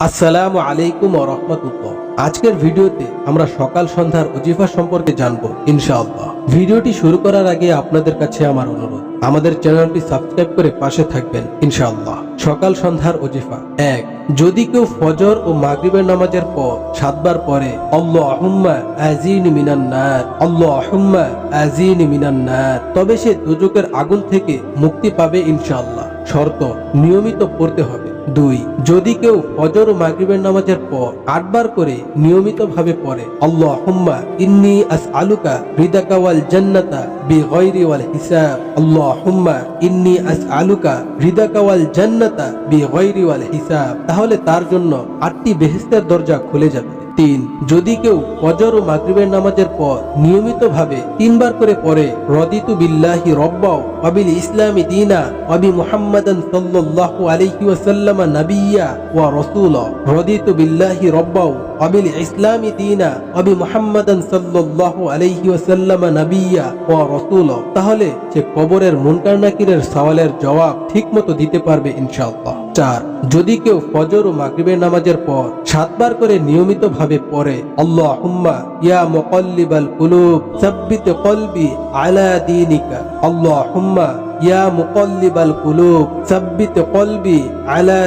আসসালামু আলাইকুম রহমতুল্লাহ। আজকের ভিডিওতে আমরা সকাল সন্ধ্যার অজিফা সম্পর্কে জানব, ইনশাআল্লাহ। ভিডিওটি শুরু করার আগে আপনাদের কাছে আমার অনুরোধ, আমাদের চ্যানেলটি সাবস্ক্রাইব করে পাশে থাকবেন, ইনশাআল্লাহ। সকাল সন্ধ্যার অজিফা এক, যদি কেউ ফজর ও মাগরিবের নামাজের পর সাতবার পরে আল্লাহুম্মা আজিন মিনান নার, আল্লাহুম্মা আজিন মিনান নার, তবে সে দুজকের আগুন থেকে মুক্তি পাবে, ইনশাআল্লাহ। শর্ত নিয়মিত পড়তে হবে। দুই, যদি কেউ ফজর মাগরিবের নামাজের পর আটবার করে নিয়মিত ভাবে পড়ে আল্লাহ হুম্মা ইন্নি আস আলুকা হৃদাকা ওয়াল জান্নাতা বি গৈরি ওয়াল হিসাব। আল্লাহ হুম্মা ইন্নি আস আলুকা হৃদাকা জান্নাতা বি গৈরি ওয়াল হিসাব। তাহলে তার জন্য আটটি বেহেস্তের দরজা খুলে যাবে। তিন, যদি কেউ ফজর ও মাগরিবের নামাজের পর নিয়মিত ভাবে তিনবার করে পড়ে, রদিতু বিল্লাহি রব্বাও, অবিল ইসলামি দিনা, অবি মুহাম্মাদান সাল্লাল্লাহু আলাইহি ওয়াসাল্লাম নাবিয়্যা ওয়া রাসূলা, রদিতু বিল্লাহি রব্বাও, অবিল ইসলামি দিনা, অবি মুহাম্মাদান সাল্লাল্লাহু আলাইহি ওয়াসাল্লাম নাবিয়্যা ওয়া রাসূলা। তাহলে সে কবরের মুনকার নাকিরের সওয়ালের জবাব ঠিকমতো দিতে পারবে ইনশাআল্লাহ। চার, যদি কেউ ফজর ও মাগরিবের নামাজের পর সাতবার করে নিয়মিত ভাবে পড়ে আল্লাহ হুম্মা ইয়া মুকল্লিবাল কুলুব, সাব্বিত কলবি আলা দীনিকা আল্লাহ হুম্মা ইয়া মুকল্লিবাল কুলুব, সাব্বিত কলবি আলা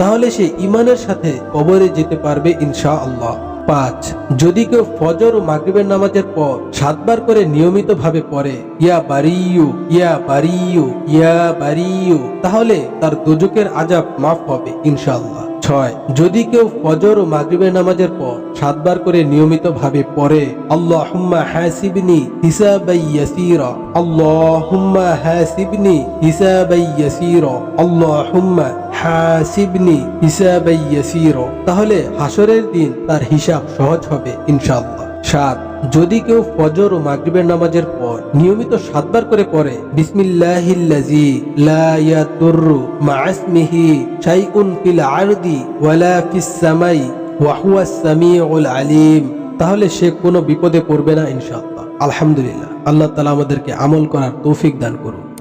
তাহলে সে ইমানের সাথে কবরে যেতে পারবে ইনশাআল্লাহ। পাঁচ, যদি কেউ ফজর ও মাগরিবের নামাজের পর সাতবার করে নিয়মিত ভাবে পড়ে, ইয়া বারিয়ু ইয়া বারিয়ু ইয়া বারিয়ু, তাহলে তার দুজকের আজাব মাফ হবে, ইনশাআল্লাহ। ছয়, যদি কেউ ফজর ও মাগরিবের নামাজের পর সাতবার করে নিয়মিত ভাবে পড়ে আল্লাহ হুম্মা হাসিবনি হিসাবাই ইয়াসিরা আল্লাহ হুম্মা হাসিবনি হিসাবাই ইয়াসিরা আল্লাহ হুম্মা হাসিবনি হিসাবাই ইয়াসিরা। তাহলে হাসরের দিন তার হিসাব সহজ হবে, ইনশাআল্লাহ। সাত, যদি কেউ ফজর ও মাগরিবের নামাজের পর নিয়মিত সাতবার করে পড়ে বিসমিল্লাহিল্লাজি লা ইয়াদুররু মা'আসমিহি শাইউন ফিল আরদি ওয়ালা ফিস সামাই ওয়া হুয়াস সামিউল আলিম। তাহলে সে কোনো বিপদে পড়বে না, ইনশাআল্লাহ। আলহামদুলিল্লাহ। আল্লাহ তাআলা আমাদেরকে আমল করার তৌফিক দান করুন।